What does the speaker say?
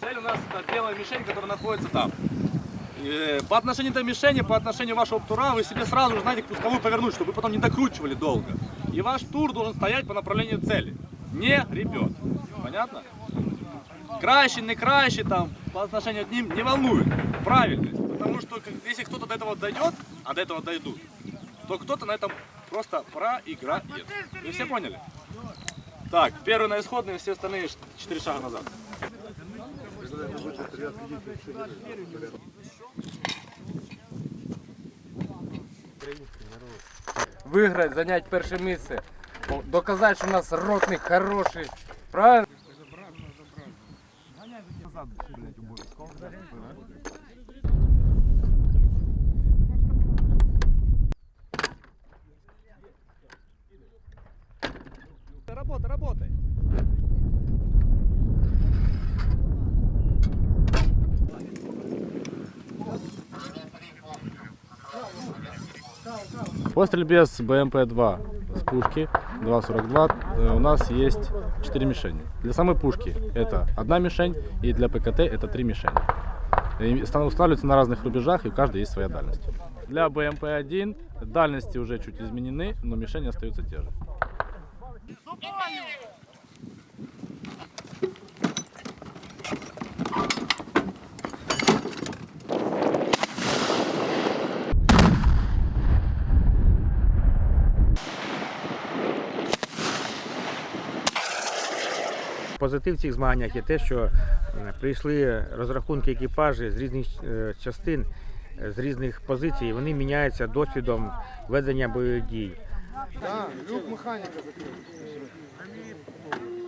Цель у нас это белая мишень, которая находится там. И э, по отношению к этой мишени, по отношению вашего тура, вы себе сразу же знаете пусковую повернуть, чтобы вы потом не докручивали долго. И ваш тур должен стоять по направлению цели. Не ребят, Понятно? Краще, не краще, там, по отношению к ним, не волнует. Правильность. Потому что если кто-то до этого дойдет, а до этого дойдут, то кто-то на этом просто проиграет. Вы все поняли? Так, первый на исходный, все остальные четыре шага назад. Виграти, зайняти перше місце. О, Доказати, що у нас ротник хороший. Правильно? Работай, работай. По стрельбе с БМП-2 с пушки 2.42 э, у нас есть 4 мишени. Для самой пушки это одна мишень, и для ПКТ это три мишени. И ста- устанавливаются на разных рубежах, и у каждой есть своя дальность. Для БМП-1 дальности уже чуть изменены, но мишени остаются те же. Позитив в цих змаганнях є те, що е, прийшли розрахунки екіпажі з різних е, частин, з різних позицій. Вони міняються досвідом ведення бойових дій. Так, люк механіка закрив. Аминь.